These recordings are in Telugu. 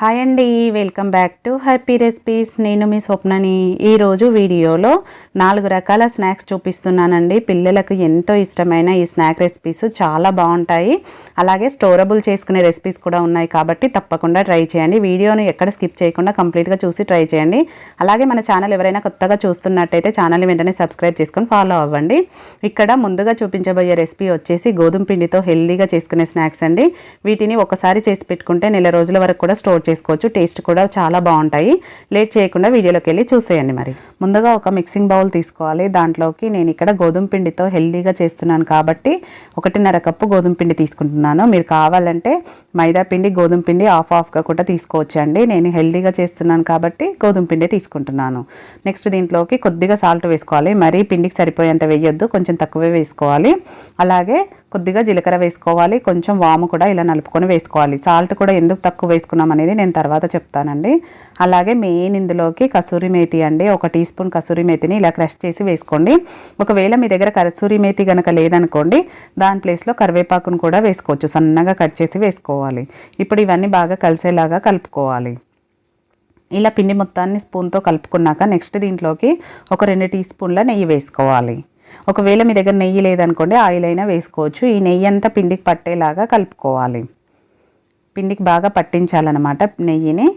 హాయ్ అండి welcome back to happy recipes నేను మీ స్వప్నని ఈరోజు వీడియోలో నాలుగు రకాల స్నాక్స్ చూపిస్తున్నానండి. పిల్లలకు ఎంతో ఇష్టమైన ఈ స్నాక్ రెసిపీస్ చాలా బాగుంటాయి. అలాగే స్టోరబుల్ చేసుకునే రెసిపీస్ కూడా ఉన్నాయి కాబట్టి తప్పకుండా ట్రై చేయండి. వీడియోను ఎక్కడ స్కిప్ చేయకుండా కంప్లీట్గా చూసి ట్రై చేయండి. అలాగే మన ఛానల్ ఎవరైనా కొత్తగా చూస్తున్నట్టయితే ఛానల్ని వెంటనే సబ్స్క్రైబ్ చేసుకొని ఫాలో అవ్వండి. ఇక్కడ ముందుగా చూపించబోయే రెసిపీ వచ్చేసి గోధుమ పిండితో హెల్దీగా చేసుకునే స్నాక్స్ అండి. వీటిని ఒకసారి చేసి పెట్టుకుంటే నెల రోజుల వరకు కూడా స్టోర్ చేసుకోవచ్చు టేస్ట్ కూడా చాలా బాగుంటాయి. లేట్ చేయకుండా వీడియోలోకి వెళ్ళి చూసేయండి మరి. ముందుగా ఒక మిక్సింగ్ బౌల్ తీసుకోవాలి. దాంట్లోకి నేను ఇక్కడ గోధుమ పిండితో హెల్దీగా చేస్తున్నాను కాబట్టి ఒకటిన్నర కప్పు గోధుమ పిండి తీసుకుంటున్నాను. మీరు కావాలంటే మైదా పిండి గోధుమ పిండి ఆఫ్ ఆఫ్గా కూడా తీసుకోవచ్చు అండి నేను హెల్దీగా చేస్తున్నాను కాబట్టి గోధుమ పిండి తీసుకుంటున్నాను. నెక్స్ట్ దీంట్లోకి కొద్దిగా సాల్ట్ వేసుకోవాలి. మరీ పిండికి సరిపోయేంత వేయొద్దు. కొంచెం తక్కువే వేసుకోవాలి. అలాగే కొద్దిగా జీలకర్ర వేసుకోవాలి కొంచెం వాము కూడా ఇలా నలుపుకొని వేసుకోవాలి. సాల్ట్ కూడా ఎందుకు తక్కువ వేసుకున్నాం అనేది నేను తర్వాత చెప్తానండి. అలాగే మెయిన్ ఇందులోకి కసూరి మేతి అండి ఒక టీ స్పూన్ కసూరి మేతిని ఇలా క్రష్ చేసి వేసుకోండి. ఒకవేళ మీ దగ్గర కసూరి మేతి కనుక లేదనుకోండి దాని ప్లేస్లో కరివేపాకును కూడా వేసుకోవచ్చు. సన్నగా కట్ చేసి వేసుకోవాలి. ఇప్పుడు ఇవన్నీ బాగా కలిసేలాగా కలుపుకోవాలి. ఇలా పిండి మొత్తాన్ని స్పూన్తో కలుపుకున్నాక నెక్స్ట్ దీంట్లోకి ఒక రెండు టీ స్పూన్ల నెయ్యి వేసుకోవాలి. ఒకవేళ మీ దగ్గర నెయ్యి లేదనుకోండి ఆయిల్ అయినా వేసుకోవచ్చు. ఈ నెయ్యి అంతా పిండికి పట్టేలాగా కలుపుకోవాలి. పిండికి బాగా పట్టించాలన్నమాట నెయ్యిని.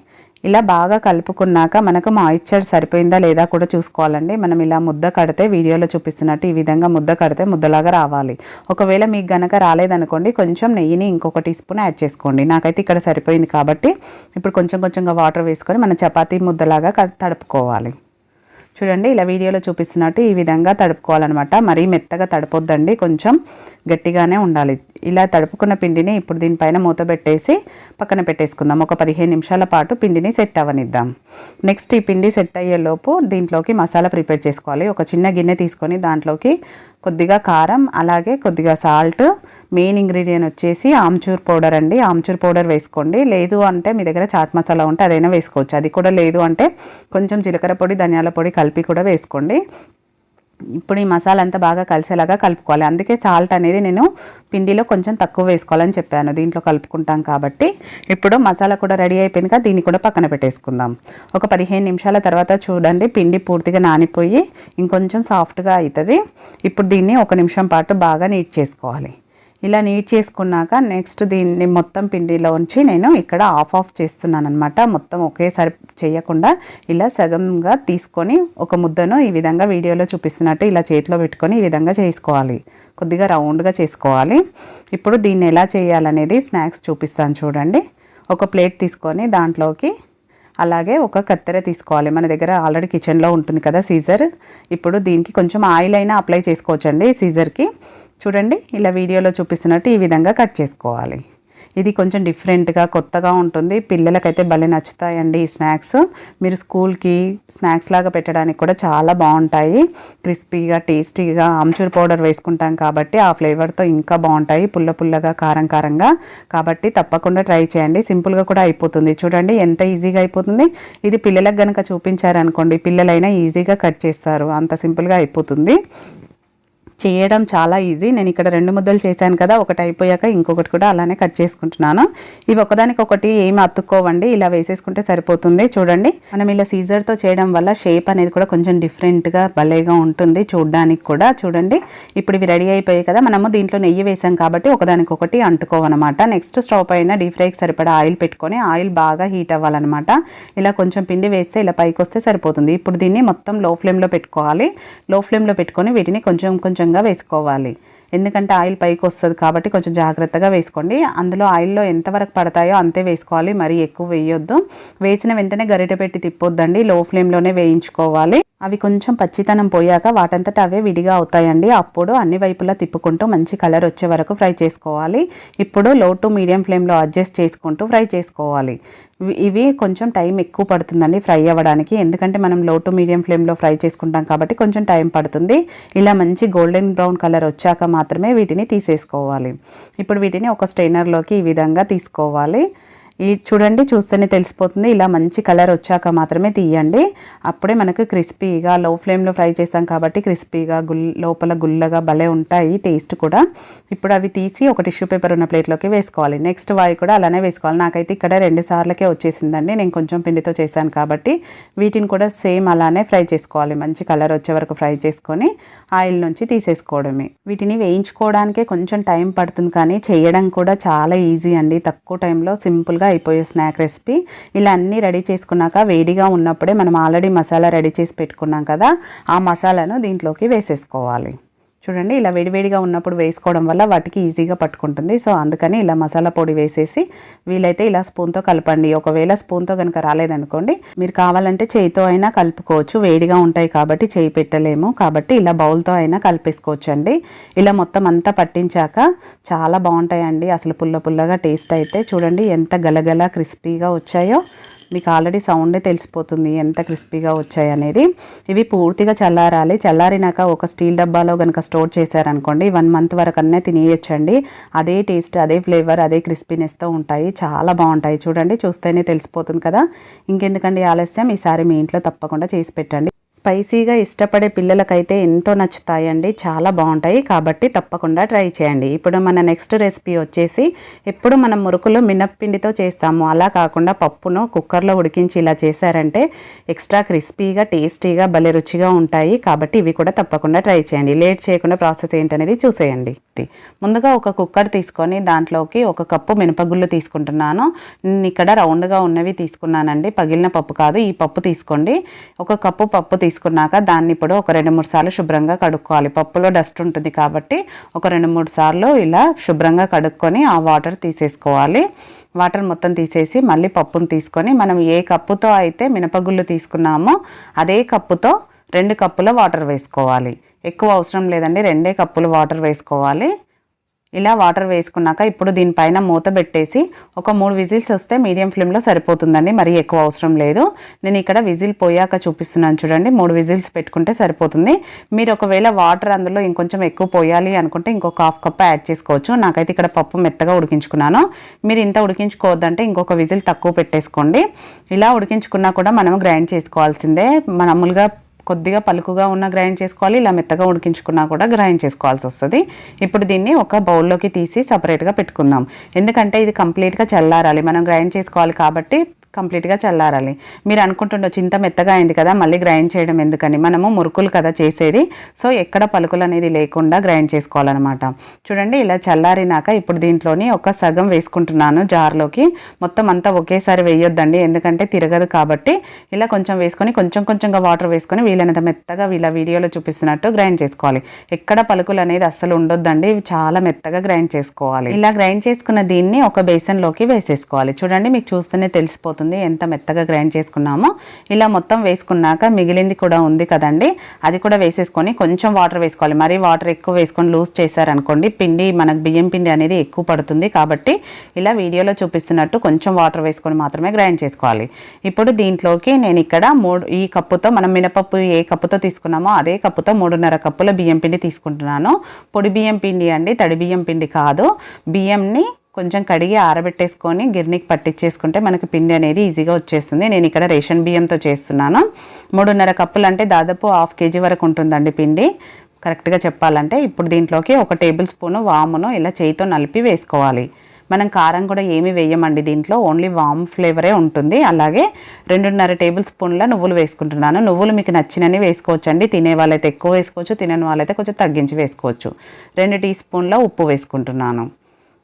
ఇలా బాగా కలుపుకున్నాక మనకు మాయిశ్చర్ సరిపోయిందా లేదా కూడా చూసుకోవాలండి. మనం ఇలా ముద్ద కడితే వీడియోలో చూపిస్తున్నట్టు ఈ విధంగా ముద్ద కడితే ముద్దలాగా రావాలి. ఒకవేళ మీకు గనక రాలేదనుకోండి కొంచెం నెయ్యిని ఇంకొక టీ స్పూన్ యాడ్ చేసుకోండి. నాకైతే ఇక్కడ సరిపోయింది కాబట్టి ఇప్పుడు కొంచెం కొంచెంగా వాటర్ వేసుకొని మన చపాతీ ముద్దలాగా తడుపుకోవాలి. చూడండి ఇలా వీడియోలో చూపిస్తున్నట్టు ఈ విధంగా తడుపుకోవాలన్నమాట. మరీ మెత్తగా తడపొద్దండి కొంచెం గట్టిగానే ఉండాలి. ఇలా తడుపుకున్న పిండిని ఇప్పుడు దీనిపైన మూత పెట్టేసి పక్కన పెట్టేసుకుందాం. ఒక పదిహేను నిమిషాల పాటు పిండిని సెట్ అవ్వనిద్దాం. నెక్స్ట్ ఈ పిండి సెట్ అయ్యేలోపు దీంట్లోకి మసాలా ప్రిపేర్ చేసుకోవాలి. ఒక చిన్న గిన్నె తీసుకొని దాంట్లోకి కొద్దిగా కారం అలాగే కొద్దిగా సాల్ట్ మెయిన్ ఇంగ్రీడియంట్ వచ్చేసి ఆమ్చూర్ పౌడర్ అండి. ఆమ్చూర్ పౌడర్ వేసుకోండి. లేదు అంటే మీ దగ్గర చాట్ మసాలా ఉంటే అదైనా వేసుకోవచ్చు. అది కూడా లేదు అంటే కొంచెం జీలకర్ర పొడి ధనియాల పొడి కలిపి కూడా వేసుకోండి. ఇప్పుడు ఈ మసాలా అంతా బాగా కలిసేలాగా కలుపుకోవాలి. అందుకే సాల్ట్ అనేది నేను పిండిలో కొంచెం తక్కువ వేసుకోవాలని చెప్పాను. దీంట్లో కలుపుకుంటాం కాబట్టి. ఇప్పుడు మసాలా కూడా రెడీ అయిపోయింది కదా దీన్ని కూడా పక్కన పెట్టేసుకుందాం. ఒక పదిహేను నిమిషాల తర్వాత చూడండి పిండి పూర్తిగా నానిపోయి ఇంకొంచెం సాఫ్ట్గా అవుతుంది. ఇప్పుడు దీన్ని ఒక నిమిషం పాటు బాగా నీట్ చేసుకోవాలి. ఇలా నీట్ చేసుకున్నాక నెక్స్ట్ దీన్ని మొత్తం పిండిలోంచి నేను ఇక్కడ ఆఫ్ ఆఫ్ చేస్తున్నాను అనమాట మొత్తం ఒకేసారి చేయకుండా ఇలా సగంగా తీసుకొని ఒక ముద్దను ఈ విధంగా వీడియోలో చూపిస్తున్నట్టు ఇలా చేతిలో పెట్టుకొని ఈ విధంగా చేసుకోవాలి. కొద్దిగా రౌండ్గా చేసుకోవాలి. ఇప్పుడు దీన్ని ఎలా చేయాలనేది స్నాక్స్ చూపిస్తాను చూడండి. ఒక ప్లేట్ తీసుకొని దాంట్లోకి అలాగే ఒక కత్తెర తీసుకోవాలి. మన దగ్గర ఆల్రెడీ కిచెన్లో ఉంటుంది కదా సీజర్. ఇప్పుడు దీనికి కొంచెం ఆయిల్ అయినా అప్లై చేసుకోవచ్చండి సీజర్కి. చూడండి ఇలా వీడియోలో చూపిస్తున్నట్టు ఈ విధంగా కట్ చేసుకోవాలి. ఇది కొంచెం డిఫరెంట్గా కొత్తగా ఉంటుంది. పిల్లలకైతే భలే నచ్చుతాయండి ఈ స్నాక్స్. మీరు స్కూల్కి స్నాక్స్ లాగా పెట్టడానికి కూడా చాలా బాగుంటాయి. క్రిస్పీగా టేస్టీగా ఆమ్చూర్ పౌడర్ వేసుకుంటాం కాబట్టి ఆ ఫ్లేవర్తో ఇంకా బాగుంటాయి. పుల్ల పుల్లగా కారం కారంగా. కాబట్టి తప్పకుండా ట్రై చేయండి. సింపుల్గా కూడా అయిపోతుంది. చూడండి ఎంత ఈజీగా అయిపోతుంది. ఇది పిల్లలకు కనుక చూపించారనుకోండి పిల్లలైనా ఈజీగా కట్ చేస్తారు. అంత సింపుల్గా అయిపోతుంది. చేయడం చాలా ఈజీ. నేను ఇక్కడ రెండు ముద్దలు చేశాను కదా ఒకటి అయిపోయాక ఇంకొకటి కూడా అలానే కట్ చేసుకుంటున్నాను. ఇవి ఒకదానికొకటి ఏమి అతుక్కోవండి ఇలా వేసేసుకుంటే సరిపోతుంది. చూడండి మనం ఇలా సీజర్తో చేయడం వల్ల షేప్ అనేది కూడా కొంచెం డిఫరెంట్గా భలేగా ఉంటుంది చూడడానికి కూడా. చూడండి ఇప్పుడు ఇవి రెడీ అయిపోయాయి కదా మనము దీంట్లో నెయ్యి వేసాం కాబట్టి ఒకదానికొకటి అంటుకోవన్నమాట నెక్స్ట్ స్టవ్ పైన డీప్ ఫ్రైకి సరిపడా ఆయిల్ పెట్టుకొని ఆయిల్ బాగా హీట్ అవ్వాలన్నమాట. ఇలా కొంచెం పిండి వేస్తే ఇలా పైకి వస్తే సరిపోతుంది. ఇప్పుడు దీన్ని మొత్తం లో ఫ్లేమ్లో పెట్టుకోవాలి. లో ఫ్లేమ్లో పెట్టుకొని వీటిని కొంచెం కొంచెంగా వేసుకోవాలి. ఎందుకంటే ఆయిల్ పైకి వస్తుంది కాబట్టి కొంచెం జాగ్రత్తగా వేసుకోండి. అందులో ఆయిల్లో ఎంతవరకు పడతాయో అంతే వేసుకోవాలి. మరీ ఎక్కువ వేయొద్దు. వేసిన వెంటనే గరిటె పెట్టి తిప్పొద్దండి. లో ఫ్లేమ్లోనే వేయించుకోవాలి. అవి కొంచెం పచ్చితనం పోయాక వాటంతట అవే విడిగా అవుతాయండి. అప్పుడు అన్ని వైపులా తిప్పుకుంటూ మంచి కలర్ వచ్చే వరకు ఫ్రై చేసుకోవాలి. ఇప్పుడు లో టు మీడియం ఫ్లేమ్లో అడ్జస్ట్ చేసుకుంటూ ఫ్రై చేసుకోవాలి. ఇవి- ఇవి కొంచెం టైం ఎక్కువ పడుతుందండి ఫ్రై అవ్వడానికి. ఎందుకంటే మనం లో టు మీడియం ఫ్లేమ్లో ఫ్రై చేసుకుంటాం కాబట్టి కొంచెం టైం పడుతుంది. ఇలా మంచి గోల్డెన్ బ్రౌన్ కలర్ వచ్చాక మాత్రమే వీటిని తీసేసుకోవాలి. ఇప్పుడు వీటిని ఒక స్టెయినర్లోకి ఈ విధంగా తీసుకోవాలి. ఈ చూడండి చూస్తేనే తెలిసిపోతుంది. ఇలా మంచి కలర్ వచ్చాక మాత్రమే తీయండి. అప్పుడే మనకు క్రిస్పీగా లో ఫ్లేమ్లో ఫ్రై చేస్తాం కాబట్టి క్రిస్పీగా గుల్ లోపల గుల్లగా భలే ఉంటాయి టేస్ట్ కూడా. ఇప్పుడు అవి తీసి ఒక టిష్యూ పేపర్ ఉన్న ప్లేట్లోకి వేసుకోవాలి. నెక్స్ట్ వాయి కూడా అలానే వేసుకోవాలి. నాకైతే ఇక్కడ రెండు సార్లకే వచ్చేసిందండి. నేను కొంచెం పిండితో చేశాను కాబట్టి వీటిని కూడా సేమ్ అలానే ఫ్రై చేసుకోవాలి. మంచి కలర్ వచ్చే వరకు ఫ్రై చేసుకొని ఆయిల్ నుంచి తీసేసుకోవడమే. వీటిని వేయించుకోవడానికే కొంచెం టైం పడుతుంది కానీ చేయడం కూడా చాలా ఈజీ అండి. తక్కువ టైంలో సింపుల్గా అయిపోయే స్నాక్ రెసిపీ ఇలా అన్నీ రెడీ చేసుకున్నాక వేడిగా ఉన్నప్పుడే మనం ఆల్రెడీ మసాలా రెడీ చేసి పెట్టుకున్నాం కదా ఆ మసాలాను దీంట్లోకి వేసేసుకోవాలి. చూడండి ఇలా వేడివేడిగా ఉన్నప్పుడు వేసుకోవడం వల్ల వాటికి ఈజీగా పట్టుకుంటుంది. సో అందుకని ఇలా మసాలా పొడి వేసేసి వీలైతే ఇలా స్పూన్తో కలపండి. ఒకవేళ స్పూన్తో కనుక రాలేదనుకోండి మీరు కావాలంటే చేయితో అయినా కలుపుకోవచ్చు. వేడిగా ఉంటాయి కాబట్టి చేయి పెట్టలేము. కాబట్టి ఇలా బౌల్తో అయినా కలిపేసుకోవచ్చు అండి ఇలా మొత్తం అంతా పట్టించాక చాలా బాగుంటాయండి. అసలు పుల్ల పుల్లగా టేస్ట్ అయితే చూడండి ఎంత గలగల క్రిస్పీగా వచ్చాయో. మీకు ఆల్రెడీ సౌండే తెలిసిపోతుంది ఎంత క్రిస్పీగా వచ్చాయి అనేది. ఇవి పూర్తిగా చల్లారాలి. చల్లారినాక ఒక స్టీల్ డబ్బాలో కనుక స్టోర్ చేశారనుకోండి వన్ మంత్ వరకు అన్నీ తినేయచ్చండి. అదే టేస్ట్ అదే ఫ్లేవర్ అదే క్రిస్పీనెస్తో ఉంటాయి. చాలా బాగుంటాయి. చూడండి చూస్తేనే తెలిసిపోతుంది కదా. ఇంకెందుకండి ఆలస్యం? ఈసారి మీ ఇంట్లో తప్పకుండా చేసి పెట్టండి. స్పైసీగా ఇష్టపడే పిల్లలకైతే ఎంతో నచ్చుతాయండి. చాలా బాగుంటాయి. కాబట్టి తప్పకుండా ట్రై చేయండి. ఇప్పుడు మన నెక్స్ట్ రెసిపీ వచ్చేసి ఎప్పుడు మనం మురుకులు మినప్పిండితో చేస్తాము. అలా కాకుండా పప్పును కుక్కర్లో ఉడికించి ఇలా చేశారంటే ఎక్స్ట్రా క్రిస్పీగా టేస్టీగా భలే రుచిగా ఉంటాయి. కాబట్టి ఇవి కూడా తప్పకుండా ట్రై చేయండి. లేట్ చేయకుండా ప్రాసెస్ ఏంటనేది చూసేయండి. ముందుగా ఒక కుక్కర్ తీసుకొని దాంట్లోకి ఒక కప్పు మినపగుళ్ళు తీసుకుంటున్నాను. నేను ఇక్కడ రౌండ్గా ఉన్నవి తీసుకున్నానండి. పగిలిన పప్పు కాదు. ఈ పప్పు తీసుకోండి. ఒక కప్పు పప్పు తీసుకున్నాక దాన్ని ఇప్పుడు ఒక రెండు మూడు సార్లు శుభ్రంగా కడుక్కోవాలి. పప్పులో డస్ట్ ఉంటుంది కాబట్టి ఒక రెండు మూడు సార్లు ఇలా శుభ్రంగా కడుక్కొని ఆ వాటర్ తీసేసుకోవాలి. వాటర్ మొత్తం తీసేసి మళ్ళీ పప్పును తీసుకొని మనం ఏ కప్పుతో అయితే మినపగుళ్ళు తీసుకున్నామో అదే కప్పుతో రెండు కప్పుల వాటర్ వేసుకోవాలి. ఎక్కువ అవసరం లేదండి రెండే కప్పులు వాటర్ వేసుకోవాలి. ఇలా వాటర్ వేసుకున్నాక ఇప్పుడు దీనిపైన మూత పెట్టేసి ఒక మూడు విజిల్స్ వస్తే మీడియం ఫ్లేమ్లో సరిపోతుందండి. మరి ఎక్కువ అవసరం లేదు. నేను ఇక్కడ విజిల్ పోయాక చూపిస్తున్నాను చూడండి. మూడు విజిల్స్ పెట్టుకుంటే సరిపోతుంది. మీరు ఒకవేళ వాటర్ అందులో ఇంకొంచెం ఎక్కువ పోయాలి అనుకుంటే ఇంకొక హాఫ్ కప్ యాడ్ చేసుకోవచ్చు. నాకైతే ఇక్కడ పప్పు మెత్తగా ఉడికించుకున్నాను. మీరు ఇంత ఉడికించుకోవద్దంటే ఇంకొక విజిల్ తక్కువ పెట్టేసుకోండి. ఇలా ఉడికించుకున్నా కూడా మనం గ్రైండ్ చేసుకోవాల్సిందే. మామూలుగా కొద్దిగా పలుకుగా ఉన్న గ్రైండ్ చేసుకోవాలి ఇలా మెత్తగా ఉడికించుకున్నా కూడా గ్రైండ్ చేసుకోవాల్సి వస్తుంది. ఇప్పుడు దీన్ని ఒక బౌల్లోకి తీసి సపరేట్గా పెట్టుకుందాం. ఎందుకంటే ఇది కంప్లీట్గా చల్లారాలి. మనం గ్రైండ్ చేసుకోవాలి కాబట్టి కంప్లీట్గా చల్లారాలి. మీరు అనుకుంటుండొచ్చు ఇంత మెత్తగా అయింది కదా మళ్ళీ గ్రైండ్ చేయడం ఎందుకని? మనము మురుకులు కదా చేసేది. సో ఎక్కడ పలుకులు అనేది లేకుండా గ్రైండ్ చేసుకోవాలన్నమాట. చూడండి ఇలా చల్లారినాక ఇప్పుడు దీంట్లోని ఒక సగం వేసుకుంటున్నాను జార్లోకి. మొత్తం అంతా ఒకేసారి వేయొద్దండి ఎందుకంటే తిరగదు కాబట్టి. ఇలా కొంచెం వేసుకొని కొంచెం కొంచెంగా వాటర్ వేసుకొని వీలైనంత మెత్తగా వీళ్ళ వీడియోలో చూపిస్తున్నట్టు గ్రైండ్ చేసుకోవాలి. ఎక్కడ పలుకులు అనేది అస్సలు ఉండొద్దండి ఇవి చాలా మెత్తగా గ్రైండ్ చేసుకోవాలి. ఇలా గ్రైండ్ చేసుకున్న దీన్ని ఒక బేసన్లోకి వేసేసుకోవాలి. చూడండి మీకు చూస్తేనే తెలిసిపోతుంది. ఎంత మెత్తగా గ్రైండ్ చేసుకున్నామో. ఇలా మొత్తం వేసుకున్నాక మిగిలింది కూడా ఉంది కదండి. అది కూడా వేసేసుకొని కొంచెం వాటర్ వేసుకోవాలి. మరీ వాటర్ ఎక్కువ వేసుకొని లూజ్ చేశారనుకోండి పిండి మనకు బియ్యం పిండి అనేది ఎక్కువ పడుతుంది కాబట్టి ఇలా వీడియోలో చూపిస్తున్నట్టు కొంచెం వాటర్ వేసుకొని మాత్రమే గ్రైండ్ చేసుకోవాలి. ఇప్పుడు దీంట్లోకి నేను ఇక్కడ మూడు ఈ కప్పుతో మనం మినపప్పు ఏ కప్పుతో తీసుకున్నామో అదే కప్పుతో మూడున్నర కప్పుల బియ్యం పిండి తీసుకుంటున్నాను. పొడి బియ్యం పిండి అండి తడి బియ్యం పిండి కాదు. బియ్యంని కొంచెం కడిగి ఆరబెట్టేసుకొని గిర్నీకి పట్టించేసుకుంటే మనకి పిండి అనేది ఈజీగా వచ్చేస్తుంది. నేను ఇక్కడ రేషన్ బియ్యంతో చేస్తున్నాను. మూడున్నర కప్పులు అంటే దాదాపు హాఫ్ కేజీ వరకు ఉంటుందండి పిండి. కరెక్ట్గా చెప్పాలంటే ఇప్పుడు దీంట్లోకి ఒక టేబుల్ స్పూను వామును ఇలా చేయితో నలిపి వేసుకోవాలి. మనం కారం కూడా ఏమి వేయమండి దీంట్లో ఓన్లీ వామ్ ఫ్లేవరే ఉంటుంది. అలాగే రెండున్నర టేబుల్ స్పూన్ల నువ్వులు వేసుకుంటున్నాను. నువ్వులు మీకు నచ్చినని వేసుకోవచ్చు అండి తినే వాళ్ళైతే ఎక్కువ వేసుకోవచ్చు తినని వాళ్ళైతే కొంచెం తగ్గించి వేసుకోవచ్చు. రెండు టీ స్పూన్ల ఉప్పు వేసుకుంటున్నాను.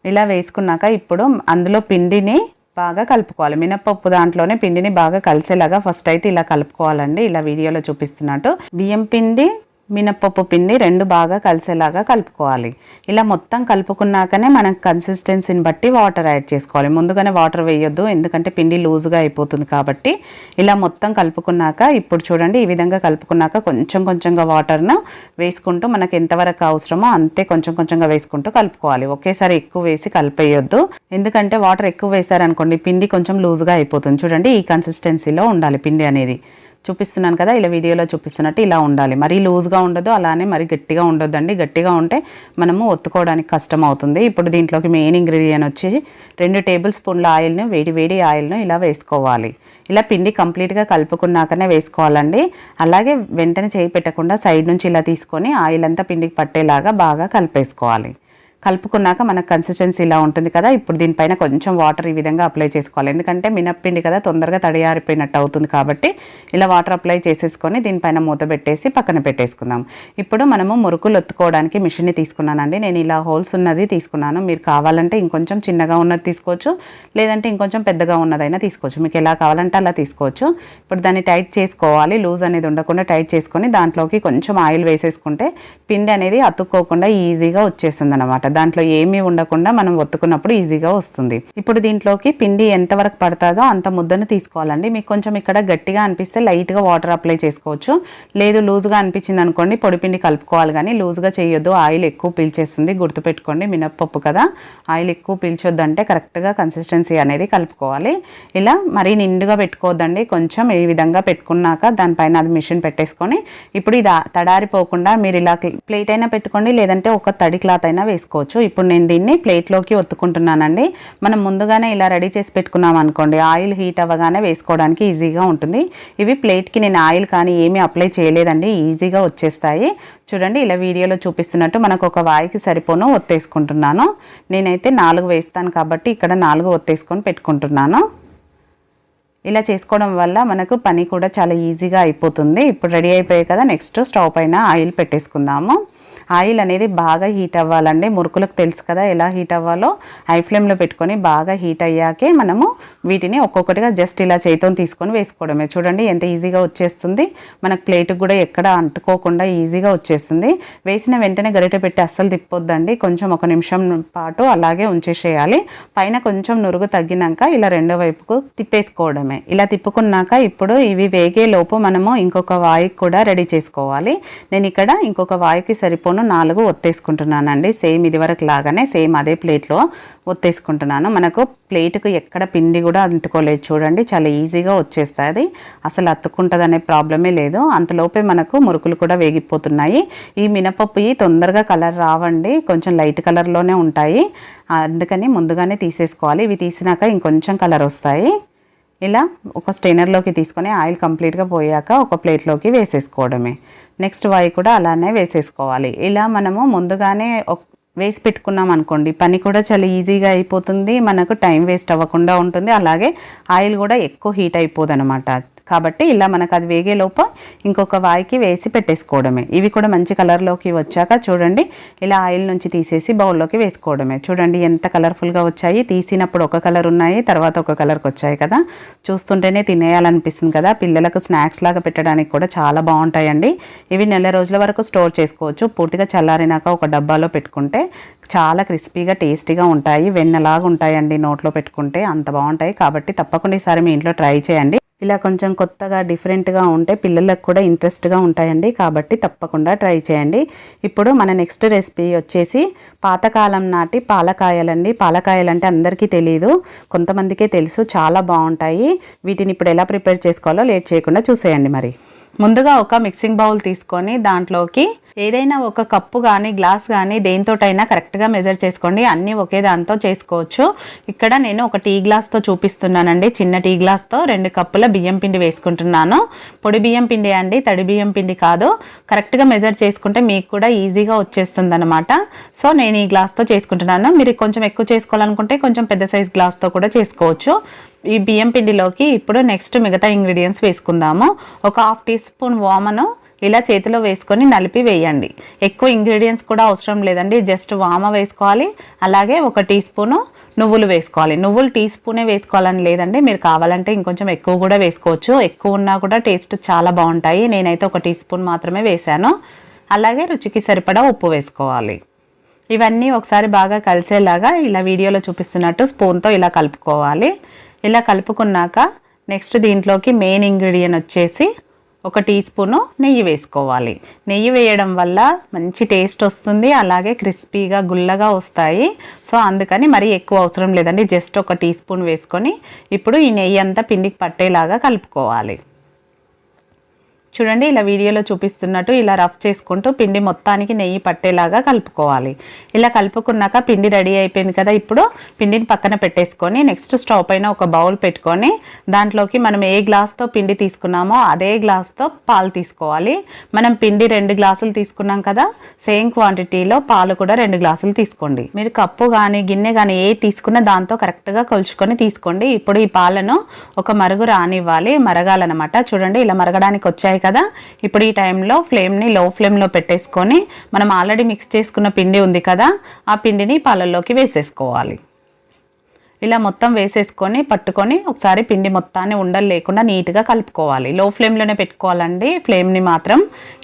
ఇలా వేసుకున్నాక ఇప్పుడు అందులో పిండిని బాగా కలుపుకోవాలి. మినపప్పు దాంట్లోనే పిండిని బాగా కలిసేలాగా ఫస్ట్ అయితే ఇలా కలుపుకోవాలండి. ఇలా వీడియోలో చూపిస్తున్నట్టు. బియ్యం పిండి మినప్పప్పు పిండి రెండు బాగా కలిసేలాగా కలుపుకోవాలి. ఇలా మొత్తం కలుపుకున్నాకనే మనం కన్సిస్టెన్సీని బట్టి వాటర్ యాడ్ చేసుకోవాలి. ముందుగానే వాటర్ వేయొద్దు ఎందుకంటే పిండి లూజ్గా అయిపోతుంది కాబట్టి. ఇలా మొత్తం కలుపుకున్నాక ఇప్పుడు చూడండి ఈ విధంగా కలుపుకున్నాక కొంచెం కొంచెంగా వాటర్ను వేసుకుంటూ మనకు ఎంతవరకు అవసరమో అంతే కొంచెం కొంచెంగా వేసుకుంటూ కలుపుకోవాలి. ఒకేసారి ఎక్కువ వేసి కలిపేయొద్దు. ఎందుకంటే వాటర్ ఎక్కువ వేసారనుకోండి పిండి కొంచెం లూజ్గా అయిపోతుంది. చూడండి ఈ కన్సిస్టెన్సీలో ఉండాలి పిండి అనేది. చూపిస్తున్నాను కదా ఇలా వీడియోలో చూపిస్తున్నట్టు ఇలా ఉండాలి. మరీ లూజ్గా ఉండదు అలానే మరి గట్టిగా ఉండొద్దండి. గట్టిగా ఉంటే మనము ఒత్తుకోవడానికి కష్టం అవుతుంది. ఇప్పుడు దీంట్లోకి మెయిన్ ఇంగ్రీడియంట్ వచ్చి రెండు టేబుల్ స్పూన్ల ఆయిల్ను వేడి వేడి ఆయిల్ను ఇలా వేసుకోవాలి. ఇలా పిండి కంప్లీట్గా కలుపుకున్నాకనే వేసుకోవాలండి. అలాగే వెంటనే చేయి పెట్టకుండా సైడ్ నుంచి ఇలా తీసుకొని ఆయిల్ అంతా పిండికి పట్టేలాగా బాగా కలిపేసుకోవాలి. కలుపుకున్నాక మనకు కన్సిస్టెన్సీ ఇలా ఉంటుంది కదా ఇప్పుడు దీనిపైన కొంచెం వాటర్ ఈ విధంగా అప్లై చేసుకోవాలి. ఎందుకంటే మినప్పిండి కదా తొందరగా తడియారిపోయినట్టు అవుతుంది కాబట్టి ఇలా వాటర్ అప్లై చేసేసుకొని దీనిపైన మూత పెట్టేసి పక్కన పెట్టేసుకుందాం. ఇప్పుడు మనము మురుకులు ఒత్తుకోవడానికి మిషన్ని తీసుకున్నానండి. నేను ఇలా హోల్స్ ఉన్నది తీసుకున్నాను. మీరు కావాలంటే ఇంకొంచెం చిన్నగా ఉన్నది తీసుకోవచ్చు లేదంటే ఇంకొంచెం పెద్దగా ఉన్నదైనా తీసుకోవచ్చు. మీకు ఎలా కావాలంటే అలా తీసుకోవచ్చు. ఇప్పుడు దాన్ని టైట్ చేసుకోవాలి. లూజ్ అనేది ఉండకుండా టైట్ చేసుకొని దాంట్లోకి కొంచెం ఆయిల్ వేసేసుకుంటే పిండి అనేది అతుక్కోకుండా ఈజీగా వచ్చేస్తుంది అనమాట దాంట్లో ఏమీ ఉండకుండా మనం ఒత్తుకున్నప్పుడు ఈజీగా వస్తుంది. ఇప్పుడు దీంట్లోకి పిండి ఎంతవరకు పడుతుందో అంత ముద్దను తీసుకోవాలండి. మీకు కొంచెం ఇక్కడ గట్టిగా అనిపిస్తే లైట్గా వాటర్ అప్లై చేసుకోవచ్చు. లేదు లూజ్గా అనిపించింది అనుకోండి పొడి పిండి కలుపుకోవాలి కానీ లూజ్గా చేయొద్దు. ఆయిల్ ఎక్కువ పీల్చేస్తుంది. గుర్తుపెట్టుకోండి మినప్పప్పు కదా. ఆయిల్ ఎక్కువ పీల్చొద్దు అంటే కరెక్ట్గా కన్సిస్టెన్సీ అనేది కలుపుకోవాలి. ఇలా మరీ నిండుగా పెట్టుకోవద్దండి. కొంచెం ఈ విధంగా పెట్టుకున్నాక దానిపైన అది మిషన్ పెట్టేసుకొని ఇప్పుడు ఇది తడారిపోకుండా మీరు ఇలా ప్లేట్ అయినా పెట్టుకోండి లేదంటే ఒక తడి క్లాత్ అయినా వేసుకోవచ్చు. ఇప్పుడు నేను దీన్ని ప్లేట్లోకి ఒత్తుకుంటున్నానండి. మనం ముందుగానే ఇలా రెడీ చేసి పెట్టుకున్నాం అనుకోండి ఆయిల్ హీట్ అవ్వగానే వేసుకోవడానికి ఈజీగా ఉంటుంది. ఇవి ప్లేట్కి నేను ఆయిల్ కానీ ఏమీ అప్లై చేయలేదండి ఈజీగా వచ్చేస్తాయి. చూడండి ఇలా వీడియోలో చూపిస్తున్నట్టు మనకు ఒక వాయికి సరిపోను ఒత్తేసుకుంటున్నాను. నేనైతే నాలుగు వేస్తాను కాబట్టి ఇక్కడ నాలుగు ఒత్తేసుకొని పెట్టుకుంటున్నాను. ఇలా చేసుకోవడం వల్ల మనకు పని కూడా చాలా ఈజీగా అయిపోతుంది. ఇప్పుడు రెడీ అయిపోయాయి కదా నెక్స్ట్ స్టవ్ పైన ఆయిల్ పెట్టేసుకుందాము. ఆయిల్ అనేది బాగా హీట్ అవ్వాలండి. మురుకులకు తెలుసు కదా ఎలా హీట్ అవ్వాలో. హై ఫ్లేమ్లో పెట్టుకొని బాగా హీట్ అయ్యాకే మనము వీటిని ఒక్కొక్కటిగా జస్ట్ ఇలా చేతితో తీసుకొని వేసుకోవడమే. చూడండి ఎంత ఈజీగా వచ్చేస్తుంది. మనకు ప్లేట్కి కూడా ఎక్కడ అంటుకోకుండా ఈజీగా వచ్చేస్తుంది. వేసిన వెంటనే గరిట పెట్టి అస్సలు తిప్పొద్దండి. కొంచెం ఒక నిమిషం పాటు అలాగే ఉంచేసేయాలి. పైన కొంచెం నురుగు తగ్గినాక ఇలా రెండో వైపుకు తిప్పేసుకోవడమే. ఇలా తిప్పుకున్నాక ఇప్పుడు ఇవి వేగే లోపు మనము ఇంకొక వాయికి కూడా రెడీ చేసుకోవాలి. నేను ఇక్కడ ఇంకొక వాయికి సరిపోను నాలుగు ఒత్తేసుకుంటున్నానండి. సేమ్ ఇది వరకు లాగానే సేమ్ అదే ప్లేట్లో ఒత్తేసుకుంటున్నాను. మనకు ప్లేట్కు ఎక్కడ పిండి కూడా అంటుకోలేదు చూడండి. చాలా ఈజీగా వచ్చేస్తుంది. అసలు అతుక్కుంటుంది అనే ప్రాబ్లమే లేదు. అంతలోపే మనకు మురుకులు కూడా వేగిపోతున్నాయి. ఈ మినపప్పు తొందరగా కలర్ రావండి. కొంచెం లైట్ కలర్లోనే ఉంటాయి. అందుకని ముందుగానే తీసేసుకోవాలి. ఇవి తీసినాక ఇంకొంచెం కలర్ వస్తాయి. ఇలా ఒక స్టెయినర్లోకి తీసుకొని ఆయిల్ కంప్లీట్గా పోయాక ఒక ప్లేట్లోకి వేసేసుకోవడమే. నెక్స్ట్ వాయి కూడా అలానే వేసేసుకోవాలి. ఇలా మనము ముందుగానే వేసి పెట్టుకున్నాం అనుకోండి పని కూడా చాలా ఈజీగా అయిపోతుంది మనకు టైం వేస్ట్ అవ్వకుండా ఉంటుంది. అలాగే ఆయిల్ కూడా ఎక్కువ హీట్ అయిపోదనమాట కాబట్టి ఇలా మనకు అది వేగేలోపు ఇంకొక వాయికి వేసి పెట్టేసుకోవడమే. ఇవి కూడా మంచి కలర్లోకి వచ్చాక చూడండి ఇలా ఆయిల్ నుంచి తీసేసి బౌల్లోకి వేసుకోవడమే. చూడండి ఎంత కలర్ఫుల్గా వచ్చాయి. తీసినప్పుడు ఒక కలర్ ఉన్నాయి తర్వాత ఒక కలర్కి వచ్చాయి కదా. చూస్తుంటేనే తినేయాలనిపిస్తుంది కదా. పిల్లలకు స్నాక్స్ లాగా పెట్టడానికి కూడా చాలా బాగుంటాయండి. ఇవి నెల రోజుల వరకు స్టోర్ చేసుకోవచ్చు. పూర్తిగా చల్లారినాక ఒక డబ్బాలో పెట్టుకుంటే చాలా క్రిస్పీగా టేస్టీగా ఉంటాయి. వెన్నలాగా ఉంటాయండి నోట్లో పెట్టుకుంటే. అంత బాగుంటాయి. కాబట్టి తప్పకుండా ఈసారి మీ ఇంట్లో ట్రై చేయండి. ఇలా కొంచెం కొత్తగా డిఫరెంట్గా ఉంటే పిల్లలకు కూడా ఇంట్రెస్ట్గా ఉంటాయండి. కాబట్టి తప్పకుండా ట్రై చేయండి. ఇప్పుడు మన నెక్స్ట్ రెసిపీ వచ్చేసి పాతకాలం నాటి పాలకాయలండి. పాలకాయలు అంటే అందరికీ తెలియదు కొంతమందికే తెలుసు చాలా బాగుంటాయి. వీటిని ఇప్పుడు ఎలా ప్రిపేర్ చేసుకోవాలో లేట్ చేయకుండా చూసేయండి మరి. ముందుగా ఒక మిక్సింగ్ బౌల్ తీసుకొని దాంట్లోకి ఏదైనా ఒక కప్పు కానీ గ్లాస్ కానీ దేనితోటైనా కరెక్ట్గా మెజర్ చేసుకోండి. అన్నీ ఒకే దాంతో చేసుకోవచ్చు. ఇక్కడ నేను ఒక టీ గ్లాస్తో చూపిస్తున్నానండి. చిన్న టీ గ్లాస్తో రెండు కప్పుల బియ్యం పిండి వేసుకుంటున్నాను. పొడి బియ్యం పిండి అండి తడి బియ్యం పిండి కాదు. కరెక్ట్గా మెజర్ చేసుకుంటే మీకు కూడా ఈజీగా వచ్చేస్తుంది అనమాట సో నేను ఈ గ్లాస్తో చేసుకుంటున్నాను. మీరు కొంచెం ఎక్కువ చేసుకోవాలనుకుంటే కొంచెం పెద్ద సైజ్ గ్లాస్తో కూడా చేసుకోవచ్చు. ఈ బియ్యం పిండిలోకి ఇప్పుడు నెక్స్ట్ మిగతా ఇంగ్రీడియంట్స్ వేసుకుందాము. ఒక హాఫ్ టీ స్పూన్ వామను ఇలా చేతిలో వేసుకొని నలిపి వేయండి. ఎక్కువ ఇంగ్రీడియంట్స్ కూడా అవసరం లేదండి జస్ట్ వామ వేసుకోవాలి. అలాగే ఒక టీ స్పూను నువ్వులు వేసుకోవాలి. నువ్వులు టీ స్పూనే వేసుకోవాలని లేదండి మీరు కావాలంటే ఇంకొంచెం ఎక్కువ కూడా వేసుకోవచ్చు. ఎక్కువ ఉన్నా కూడా టేస్ట్ చాలా బాగుంటాయి. నేనైతే ఒక టీ స్పూన్ మాత్రమే వేశాను. అలాగే రుచికి సరిపడా ఉప్పు వేసుకోవాలి. ఇవన్నీ ఒకసారి బాగా కలిసేలాగా ఇలా వీడియోలో చూపిస్తున్నట్టు స్పూన్తో ఇలా కలుపుకోవాలి. ఇలా కలుపుకున్నాక నెక్స్ట్ దీంట్లోకి మెయిన్ ఇంగ్రీడియంట్ వచ్చేసి ఒక టీ స్పూను నెయ్యి వేసుకోవాలి. నెయ్యి వేయడం వల్ల మంచి టేస్ట్ వస్తుంది అలాగే క్రిస్పీగా గుల్లగా వస్తాయి. సో అందుకని మరీ ఎక్కువ అవసరం లేదండి జస్ట్ ఒక టీ స్పూన్ వేసుకొని ఇప్పుడు ఈ నెయ్యి అంతా పిండికి పట్టేలాగా కలుపుకోవాలి. చూడండి ఇలా వీడియోలో చూపిస్తున్నట్టు ఇలా రఫ్ చేసుకుంటూ పిండి మొత్తానికి నెయ్యి పట్టేలాగా కలుపుకోవాలి. ఇలా కలుపుకున్నాక పిండి రెడీ అయిపోయింది కదా ఇప్పుడు పిండిని పక్కన పెట్టేసుకొని నెక్స్ట్ స్టవ్ పైన ఒక బౌల్ పెట్టుకొని దాంట్లోకి మనం ఏ గ్లాస్తో పిండి తీసుకున్నామో అదే గ్లాస్తో పాలు తీసుకోవాలి. మనం పిండి రెండు గ్లాసులు తీసుకున్నాం కదా సేమ్ క్వాంటిటీలో పాలు కూడా రెండు గ్లాసులు తీసుకోండి. మీరు కప్పు కానీ గిన్నె కానీ ఏ తీసుకున్నా దాంతో కరెక్ట్గా కొలుచుకొని తీసుకోండి. ఇప్పుడు ఈ పాలను ఒక మరుగు రానివ్వాలి మరగాలన్నమాట. చూడండి ఇలా మరగడానికి వచ్చాయి కదా. కదా? ఇప్పుడు ఈ టైంలో ఫ్లేమ్ని లో ఫ్లేమ్లో పెట్టేసుకొని మనం ఆల్రెడీ మిక్స్ చేసుకున్న పిండి ఉంది కదా? ఆ పిండిని పాలల్లోకి వేసేసుకోవాలి. ఇలా మొత్తం వేసేసుకొని పట్టుకొని ఒకసారి పిండి మొత్తాన్ని ఉండలు లేకుండా నీట్గా కలుపుకోవాలి. లో ఫ్లేమ్లోనే పెట్టుకోవాలండి. ఫ్లేమ్ని మాత్రం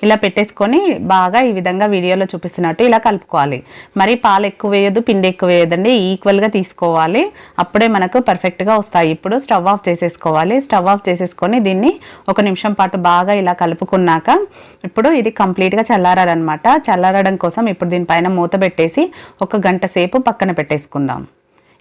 ఇలా పెట్టేసుకొని బాగా ఈ విధంగా వీడియోలో చూపిస్తున్నట్టు ఇలా కలుపుకోవాలి. మరి పాలు ఎక్కువ వేయదు పిండి ఎక్కువ వేయదండి ఈక్వల్గా తీసుకోవాలి. అప్పుడే మనకు పర్ఫెక్ట్గా వస్తాయి. ఇప్పుడు స్టవ్ ఆఫ్ చేసేసుకోవాలి. స్టవ్ ఆఫ్ చేసేసుకొని దీన్ని ఒక నిమిషం పాటు బాగా ఇలా కలుపుకున్నాక ఇప్పుడు ఇది కంప్లీట్గా చల్లారాలన్నమాట. చల్లారడం కోసం ఇప్పుడు దీనిపైన మూత పెట్టేసి ఒక గంట సేపు పక్కన పెట్టేసుకుందాం.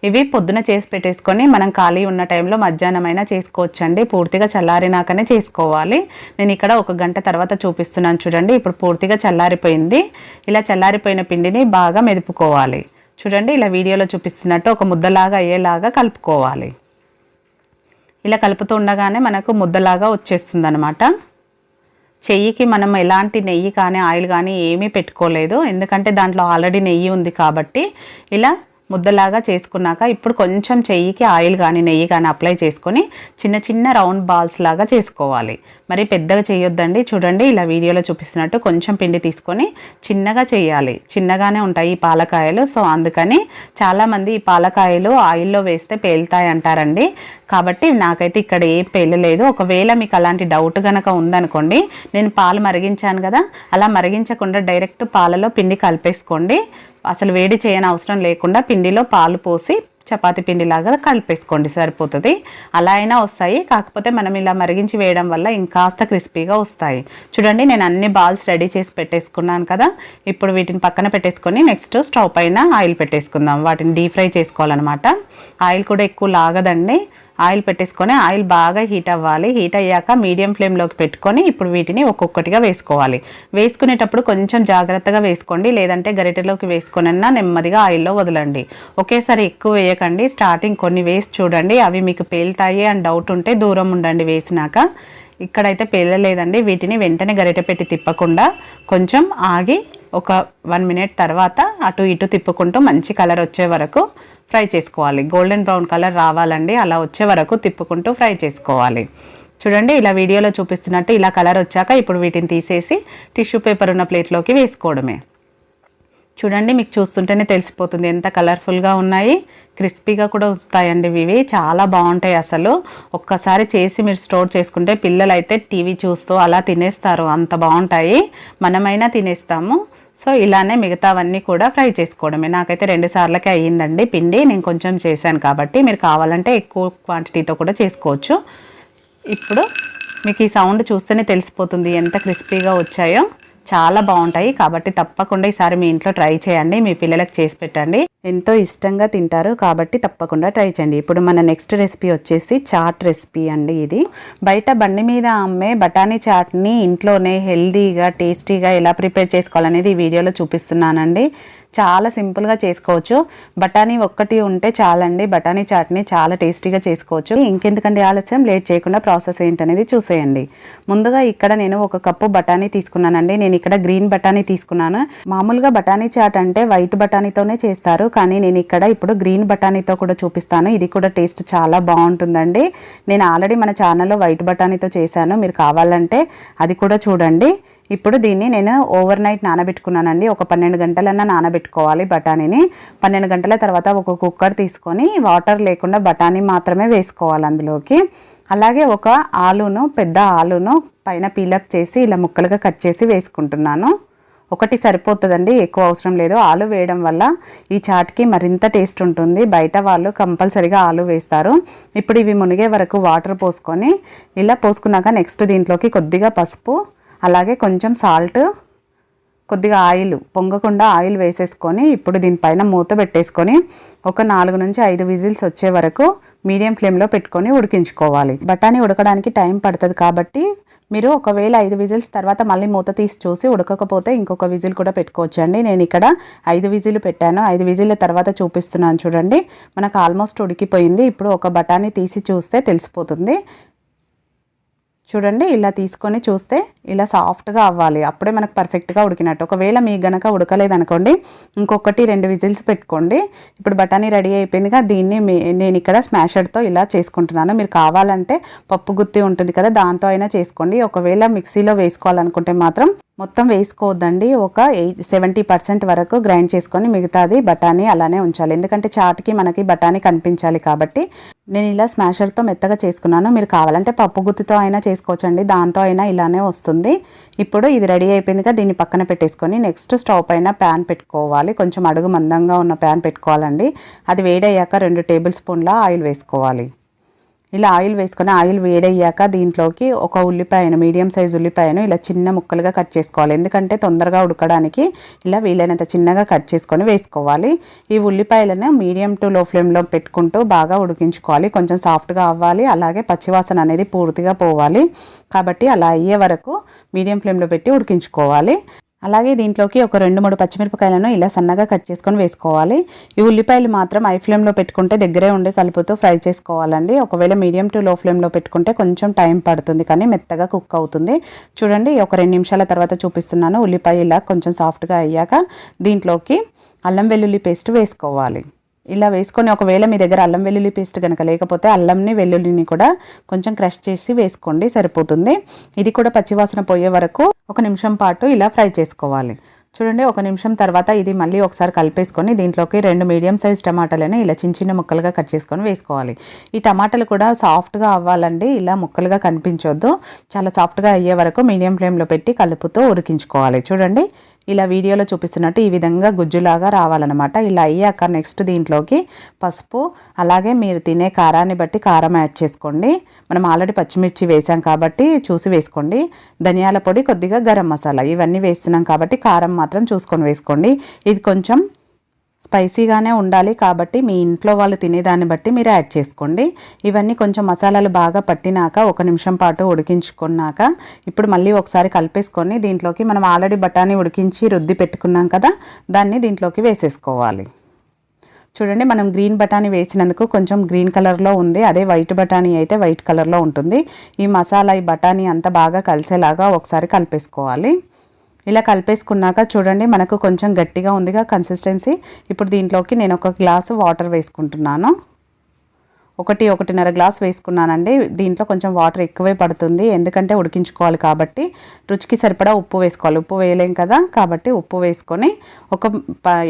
ఇవి పొద్దున చేసి పెట్టేసుకొని మనం ఖాళీ ఉన్న టైంలో మధ్యాహ్నమైనా చేసుకోవచ్చండి. పూర్తిగా చల్లారినాకనే చేసుకోవాలి. నేను ఇక్కడ ఒక గంట తర్వాత చూపిస్తున్నాను చూడండి. ఇప్పుడు పూర్తిగా చల్లారిపోయింది. ఇలా చల్లారిపోయిన పిండిని బాగా మెదుపుకోవాలి. చూడండి ఇలా వీడియోలో చూపిస్తున్నట్టు ఒక ముద్దలాగా అయ్యేలాగా కలుపుకోవాలి. ఇలా కలుపుతూ ఉండగానే మనకు ముద్దలాగా వచ్చేస్తుంది అనమాట చెయ్యికి మనం ఎలాంటి నెయ్యి కానీ ఆయిల్ కానీ ఏమీ పెట్టుకోలేదు. ఎందుకంటే దాంట్లో ఆల్రెడీ నెయ్యి ఉంది కాబట్టి ఇలా ముద్దలాగా చేసుకున్నాక ఇప్పుడు కొంచెం చెయ్యికి ఆయిల్ కానీ నెయ్యి కానీ అప్లై చేసుకొని చిన్న చిన్న రౌండ్ బాల్స్ లాగా చేసుకోవాలి. మరి పెద్దగా చేయొద్దండి. చూడండి ఇలా వీడియోలో చూపిస్తున్నట్టు కొంచెం పిండి తీసుకొని చిన్నగా చేయాలి. చిన్నగానే ఉంటాయి ఈ పాలకాయలు. సో అందుకని చాలామంది ఈ పాలకాయలు ఆయిల్లో వేస్తే పేలుతాయి అంటారండి. కాబట్టి నాకైతే ఇక్కడ ఏం పేలలేదు. ఒకవేళ మీకు అలాంటి డౌట్ కనుక ఉందనుకోండి నేను పాలు మరిగించాను కదా అలా మరిగించకుండా డైరెక్ట్ పాలలో పిండి కలిపేసుకోండి. అసలు వేడి చేయని అవసరం లేకుండా పిండిలో పాలు పోసి చపాతి పిండిలాగా కలిపేసుకోండి సరిపోతుంది. అలా అయినా వస్తాయి కాకపోతే మనం ఇలా మరిగించి వేయడం వల్ల ఇంకాస్త క్రిస్పీగా వస్తాయి. చూడండి నేను అన్ని బాల్స్ రెడీ చేసి పెట్టేసుకున్నాను కదా. ఇప్పుడు వీటిని పక్కన పెట్టేసుకొని నెక్స్ట్ స్టవ్ పైన ఆయిల్ పెట్టేసుకుందాం. వాటిని డీప్ ఫ్రై చేసుకోవాలన్నమాట. ఆయిల్ కూడా ఎక్కువ లాగదండి. ఆయిల్ పెట్టేసుకొని ఆయిల్ బాగా హీట్ అవ్వాలి. హీట్ అయ్యాక మీడియం ఫ్లేమ్లోకి పెట్టుకొని ఇప్పుడు వీటిని ఒక్కొక్కటిగా వేసుకోవాలి. వేసుకునేటప్పుడు కొంచెం జాగ్రత్తగా వేసుకోండి. లేదంటే గరిటెలోకి వేసుకొనన్నా నెమ్మదిగా ఆయిల్లో వదలండి. ఒకేసారి ఎక్కువ వేయకండి. స్టార్టింగ్ కొన్ని వేసి చూడండి. అవి మీకు పేలుతాయి అని డౌట్ ఉంటే దూరం ఉండండి వేసినాక. ఇక్కడైతే పేలలేదండి. వీటిని వెంటనే గరిటె పెట్టి తిప్పకుండా కొంచెం ఆగి ఒక వన్ మినిట్ తర్వాత అటు ఇటు తిప్పుకుంటూ మంచి కలర్ వచ్చే వరకు ఫ్రై చేసుకోవాలి. గోల్డెన్ బ్రౌన్ కలర్ రావాలండి. అలా వచ్చే వరకు తిప్పుకుంటూ ఫ్రై చేసుకోవాలి. చూడండి ఇలా వీడియోలో చూపిస్తున్నట్టు ఇలా కలర్ వచ్చాక ఇప్పుడు వీటిని తీసేసి టిష్యూ పేపర్ ఉన్న ప్లేట్లోకి వేసుకోవడమే. చూడండి మీకు చూస్తుంటేనే తెలిసిపోతుంది ఎంత కలర్ఫుల్గా ఉన్నాయి. క్రిస్పీగా కూడా వస్తాయండి ఇవి. చాలా బాగుంటాయి అసలు. ఒక్కసారి చేసి మీరు స్టోర్ చేసుకుంటే పిల్లలు అయితే టీవీ చూస్తూ అలా తినేస్తారు. అంత బాగుంటాయి. మనమైనా తినేస్తాము. సో ఇలానే మిగతావన్నీ కూడా ఫ్రై చేసుకోవడమే. నాకైతే రెండు సార్లకే అయ్యిందండి పిండి. నేను కొంచెం చేశాను కాబట్టి మీరు కావాలంటే ఎక్కువ క్వాంటిటీతో కూడా చేసుకోవచ్చు. ఇప్పుడు మీకు ఈ సౌండ్ చూస్తేనే తెలిసిపోతుంది ఎంత క్రిస్పీగా వచ్చాయో. చాలా బాగుంటాయి. కాబట్టి తప్పకుండా ఈసారి మీ ఇంట్లో ట్రై చేయండి. మీ పిల్లలకు చేసి పెట్టండి. ఎంతో ఇష్టంగా తింటారు. కాబట్టి తప్పకుండా ట్రై చేయండి. ఇప్పుడు మన నెక్స్ట్ రెసిపీ వచ్చేసి చాట్ రెసిపీ అండి ఇది. బయట బండి మీద అమ్మే బఠానీ చాట్ని ఇంట్లోనే హెల్దీగా టేస్టీగా ఎలా ప్రిపేర్ చేసుకోవాలనేది ఈ వీడియోలో చూపిస్తున్నానండి. చాలా సింపుల్గా చేసుకోవచ్చు. బఠానీ ఒక్కటి ఉంటే చాలండి. బఠానీ చాట్ని చాలా టేస్టీగా చేసుకోవచ్చు. ఇంకెందుకండి ఆలస్యం? లేట్ చేయకుండా ప్రాసెస్ ఏంటనేది చూసేయండి. ముందుగా ఇక్కడ నేను ఒక కప్పు బఠానీ తీసుకున్నానండి. నేను ఇక్కడ గ్రీన్ బఠానీ తీసుకున్నాను. మామూలుగా బఠానీ చాట్ అంటే వైట్ బఠానీతోనే చేస్తారు. కానీ నేను ఇక్కడ ఇప్పుడు గ్రీన్ బఠానీతో కూడా చూపిస్తాను. ఇది కూడా టేస్ట్ చాలా బాగుంటుందండి. నేను ఆల్రెడీ మన ఛానల్లో వైట్ బఠానీతో చేశాను. మీరు కావాలంటే అది కూడా చూడండి. ఇప్పుడు దీన్ని నేను ఓవర్ నైట్ నానబెట్టుకున్నానండి. ఒక పన్నెండు గంటలన్నా నానబెట్టుకోవాలి బఠానీని. పన్నెండు గంటల తర్వాత ఒక కుక్కర్ తీసుకొని వాటర్ లేకుండా బఠానీ మాత్రమే వేసుకోవాలి అందులోకి. అలాగే ఒక ఆలును పెద్ద ఆలును పైన పీలప్ చేసి ఇలా ముక్కలుగా కట్ చేసి వేసుకుంటున్నాను. ఒకటి సరిపోతుందండి ఎక్కువ అవసరం లేదు. ఆలు వేయడం వల్ల ఈ చాట్కి మరింత టేస్ట్ ఉంటుంది. బయట వాళ్ళు కంపల్సరీగా ఆలు వేస్తారు. ఇప్పుడు ఇవి మునిగే వరకు వాటర్ పోసుకొని ఇలా పోసుకున్నాక నెక్స్ట్ దీంట్లోకి కొద్దిగా పసుపు అలాగే కొంచెం సాల్ట్ కొద్దిగా ఆయిల్ పొంగకుండా ఆయిల్ వేసేసుకొని ఇప్పుడు దీనిపైన మూత పెట్టేసుకొని ఒక నాలుగు నుంచి ఐదు విజిల్స్ వచ్చే వరకు మీడియం ఫ్లేమ్లో పెట్టుకొని ఉడికించుకోవాలి. బఠానీ ఉడకడానికి టైం పడుతుంది కాబట్టి మీరు ఒకవేళ ఐదు విజిల్స్ తర్వాత మళ్ళీ మూత తీసి చూసి ఉడకకపోతే ఇంకొక విజిల్ కూడా పెట్టుకోవచ్చు అండి. నేను ఇక్కడ ఐదు విజిల్ పెట్టాను. ఐదు విజిల్ తర్వాత చూపిస్తున్నాను చూడండి. మనకు ఆల్మోస్ట్ ఉడికిపోయింది. ఇప్పుడు ఒక బఠానీ తీసి చూస్తే తెలిసిపోతుంది. చూడండి ఇలా తీసుకొని చూస్తే ఇలా సాఫ్ట్గా అవ్వాలి. అప్పుడే మనకు పర్ఫెక్ట్గా ఉడికినట్టు. ఒకవేళ మీకు గనక ఉడకలేదు అనుకోండి ఇంకొకటి రెండు విజిల్స్ పెట్టుకోండి. ఇప్పుడు బఠానీ రెడీ అయిపోయిందిగా దీన్ని నేను ఇక్కడ స్మాషర్తో ఇలా చేసుకుంటున్నాను. మీరు కావాలంటే పప్పు గుత్తి ఉంటుంది కదా దాంతో అయినా చేసుకోండి. ఒకవేళ మిక్సీలో వేసుకోవాలనుకుంటే మాత్రం మొత్తం వేసుకోవద్దండి. ఒక ఎయిట్ సెవెంటీ పర్సెంట్ వరకు గ్రైండ్ చేసుకొని మిగతాది బఠానీ అలానే ఉంచాలి. ఎందుకంటే చాట్కి మనకి బఠానీ కనిపించాలి కాబట్టి నేను ఇలా స్మాషర్తో మెత్తగా చేసుకున్నాను. మీరు కావాలంటే పప్పు గుత్తితో అయినా చేసుకోవచ్చండి. దాంతో అయినా ఇలానే వస్తుంది. ఇప్పుడు ఇది రెడీ అయిపోయిందిగా దీన్ని పక్కన పెట్టేసుకొని నెక్స్ట్ స్టవ్ పైన ప్యాన్ పెట్టుకోవాలి. కొంచెం అడుగు మందంగా ఉన్న ప్యాన్ పెట్టుకోవాలండి. అది వేడయ్యాక రెండు టేబుల్ స్పూన్ల ఆయిల్ వేసుకోవాలి. ఇలా ఆయిల్ వేసుకొని ఆయిల్ వేడయ్యాక దీంట్లోకి ఒక ఉల్లిపాయను మీడియం సైజ్ ఉల్లిపాయను ఇలా చిన్న ముక్కలుగా కట్ చేసుకోవాలి. ఎందుకంటే తొందరగా ఉడకడానికి ఇలా వీలైనంత చిన్నగా కట్ చేసుకొని వేసుకోవాలి. ఈ ఉల్లిపాయలను మీడియం టు లో ఫ్లేమ్లో పెట్టుకుంటూ బాగా ఉడికించుకోవాలి. కొంచెం సాఫ్ట్గా అవ్వాలి. అలాగే పచ్చివాసన అనేది పూర్తిగా పోవాలి. కాబట్టి అలా అయ్యే వరకు మీడియం ఫ్లేమ్లో పెట్టి ఉడికించుకోవాలి. అలాగే దీంట్లోకి ఒక రెండు మూడు పచ్చిమిరపకాయలను ఇలా సన్నగా కట్ చేసుకొని వేసుకోవాలి. ఈ ఉల్లిపాయలు మాత్రం ఐ ఫ్లేమ్లో పెట్టుకుంటే దగ్గరే ఉండి కలుపుతూ ఫ్రై చేసుకోవాలండి. ఒకవేళ మీడియం టు లో ఫ్లేమ్లో పెట్టుకుంటే కొంచెం టైం పడుతుంది కానీ మెత్తగా కుక్ అవుతుంది. చూడండి ఒక రెండు నిమిషాల తర్వాత చూపిస్తున్నాను ఉల్లిపాయ ఇలా కొంచెం సాఫ్ట్గా అయ్యాక దీంట్లోకి అల్లం వెల్లుల్లి పేస్ట్ వేసుకోవాలి. ఇలా వేసుకొని ఒకవేళ మీ దగ్గర అల్లం వెల్లుల్లి పేస్ట్ కనుక లేకపోతే అల్లంని వెల్లుల్లిని కూడా కొంచెం క్రష్ చేసి వేసుకోండి సరిపోతుంది. ఇది కూడా పచ్చివాసన పోయే వరకు ఒక నిమిషం పాటు ఇలా ఫ్రై చేసుకోవాలి. చూడండి ఒక నిమిషం తర్వాత ఇది మళ్ళీ ఒకసారి కలిపేసుకొని దీంట్లోకి రెండు మీడియం సైజ్ టమాటాలని ఇలా చిన్న చిన్న ముక్కలుగా కట్ చేసుకొని వేసుకోవాలి. ఈ టమాటాలు కూడా సాఫ్ట్గా అవ్వాలండి. ఇలా ముక్కలుగా కనిపించొద్దు. చాలా సాఫ్ట్గా అయ్యే వరకు మీడియం ఫ్లేమ్లో పెట్టి కలుపుతూ ఉడికించుకోవాలి. చూడండి ఇలా వీడియోలో చూపిస్తున్నట్టు ఈ విధంగా గుజ్జులాగా రావాలన్నమాట. ఇలా అయ్యాక నెక్స్ట్ దీంట్లోకి పసుపు అలాగే మీరు తినే కారాన్ని బట్టి కారం యాడ్ చేసుకోండి. మనం ఆల్రెడీ పచ్చిమిర్చి వేసాం కాబట్టి చూసి వేసుకోండి. ధనియాల పొడి కొద్దిగా గరం మసాలా ఇవన్నీ వేస్తున్నాం కాబట్టి కారం మాత్రం చూసుకొని వేసుకోండి. ఇది కొంచెం స్పైసీగానే ఉండాలి కాబట్టి మీ ఇంట్లో వాళ్ళు తినేదాన్ని బట్టి మీరు యాడ్ చేసుకోండి. ఇవన్నీ కొంచెం మసాలాలు బాగా పట్టినాక ఒక నిమిషం పాటు ఉడికించుకున్నాక ఇప్పుడు మళ్ళీ ఒకసారి కలిపేసుకొని దీంట్లోకి మనం ఆల్రెడీ బఠానీ ఉడికించి రుద్ది పెట్టుకున్నాం కదా దాన్ని దీంట్లోకి వేసేసుకోవాలి. చూడండి మనం గ్రీన్ బఠానీ వేసినందుకు కొంచెం గ్రీన్ కలర్లో ఉంది అదే వైట్ బఠానీ అయితే వైట్ కలర్లో ఉంటుంది. ఈ మసాలా ఈ బఠానీ అంతా బాగా కలిసేలాగా ఒకసారి కలిపేసుకోవాలి. ఇలా కలిపేసుకున్నాక చూడండి మనకు కొంచెం గట్టిగా ఉందిగా కన్సిస్టెన్సీ ఇప్పుడు దీంట్లోకి నేను ఒక గ్లాసు వాటర్ వేసుకుంటున్నాను. ఒకటి ఒకటిన్నర గ్లాస్ వేసుకున్నానండి. దీంట్లో కొంచెం వాటర్ ఎక్కువే పడుతుంది. ఎందుకంటే ఉడికించుకోవాలి కాబట్టి రుచికి సరిపడా ఉప్పు వేసుకోవాలి. ఉప్పు వేయలేం కదా కాబట్టి ఉప్పు వేసుకొని ఒక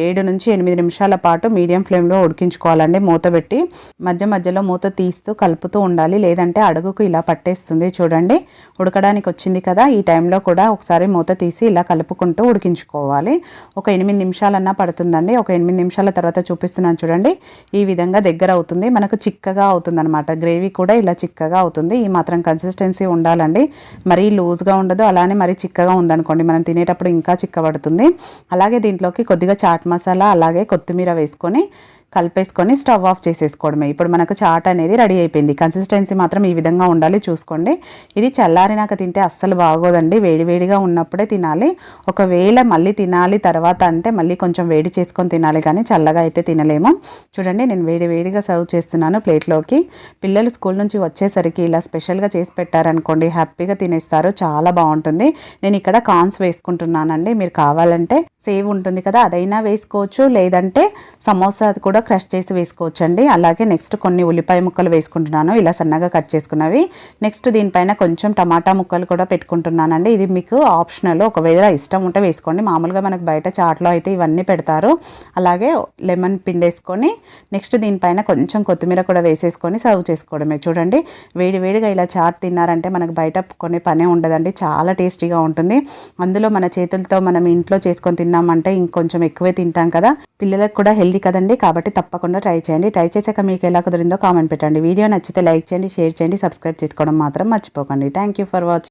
ఏడు నుంచి ఎనిమిది నిమిషాల పాటు మీడియం ఫ్లేమ్లో ఉడికించుకోవాలండి మూత పెట్టి. మధ్య మధ్యలో మూత తీస్తూ కలుపుతూ ఉండాలి. లేదంటే అడుగుకు ఇలా పట్టేస్తుంది చూడండి. ఉడకడానికి వచ్చింది కదా ఈ టైంలో కూడా ఒకసారి మూత తీసి ఇలా కలుపుకుంటూ ఉడికించుకోవాలి. ఒక ఎనిమిది నిమిషాలన్నా పడుతుందండి. ఒక ఎనిమిది నిమిషాల తర్వాత చూపిస్తున్నాను చూడండి. ఈ విధంగా దగ్గర అవుతుంది. మనకు చిక్క చిక్కగా అవుతుందన్నమాట. గ్రేవీ కూడా ఇలా చిక్కగా అవుతుంది. ఈ మాత్రం కన్సిస్టెన్సీ ఉండాలండి. మరీ లూజ్గా ఉండదు. అలానే మరీ చిక్కగా ఉందనుకోండి. మనం తినేటప్పుడు ఇంకా చిక్కబడుతుంది. అలాగే దీంట్లోకి కొద్దిగా చాట్ మసాలా అలాగే కొత్తిమీర వేసుకొని కలిపేసుకొని స్టవ్ ఆఫ్ చేసేసుకోవడమే. ఇప్పుడు మనకు చాట్ అనేది రెడీ అయిపోయింది. కన్సిస్టెన్సీ మాత్రం ఈ విధంగా ఉండాలి చూసుకోండి. ఇది చల్లారినాక తింటే అస్సలు బాగోదండి. వేడివేడిగా ఉన్నప్పుడే తినాలి. ఒకవేళ మళ్ళీ తినాలి తర్వాత అంటే మళ్ళీ కొంచెం వేడి చేసుకొని తినాలి కానీ చల్లగా అయితే తినలేము. చూడండి నేను వేడివేడిగా సర్వ్ చేస్తున్నాను ప్లేట్లోకి. పిల్లలు స్కూల్ నుంచి వచ్చేసరికి ఇలా స్పెషల్గా చేసి పెట్టారనుకోండి హ్యాపీగా తినేస్తారు. చాలా బాగుంటుంది. నేను ఇక్కడ కాన్స్ వేసుకుంటున్నానండి. మీరు కావాలంటే సేవ్ ఉంటుంది కదా అదైనా వేసుకోవచ్చు. లేదంటే సమోసా కూడా క్రష్ చేసి వేసుకోవచ్చండి. అలాగే నెక్స్ట్ కొన్ని ఉల్లిపాయ ముక్కలు వేసుకుంటున్నాను. ఇలా సన్నగా కట్ చేసుకున్నవి. నెక్స్ట్ దీనిపైన కొంచెం టమాటా ముక్కలు కూడా పెట్టుకుంటున్నానండి. ఇది మీకు ఆప్షనల్. ఒకవేళ ఇష్టం ఉంటే వేసుకోండి. మామూలుగా మనకు బయట చాట్లో అయితే ఇవన్నీ పెడతారు. అలాగే లెమన్ పిండేసుకొని నెక్స్ట్ దీనిపైన కొంచెం కొత్తిమీర కూడా వేసేసుకొని సర్వ్ చేసుకోవడమే. చూడండి. వేడివేడిగా ఇలా చాట్ తిన్నారంటే మనకు బయట కొనే పనే ఉండదండి. చాలా టేస్టీగా ఉంటుంది. అందులో మన చేతులతో మనం ఇంట్లో చేసుకొని తిన్నామంటే ఇంకొంచెం ఎక్కువే తింటాం కదా. పిల్లలకు కూడా హెల్దీ కదండి. కాబట్టి తప్పకుండా ట్రై చేయండి. ట్రై చేసాక మీకు ఎలా కుదిరిందో కామెంట్ పెట్టండి. వీడియో నచ్చితే లైక్ చేయండి షేర్ చేయండి సబ్స్క్రైబ్ చేసుకోవడం మాత్రం మర్చిపోకండి. Thank for watching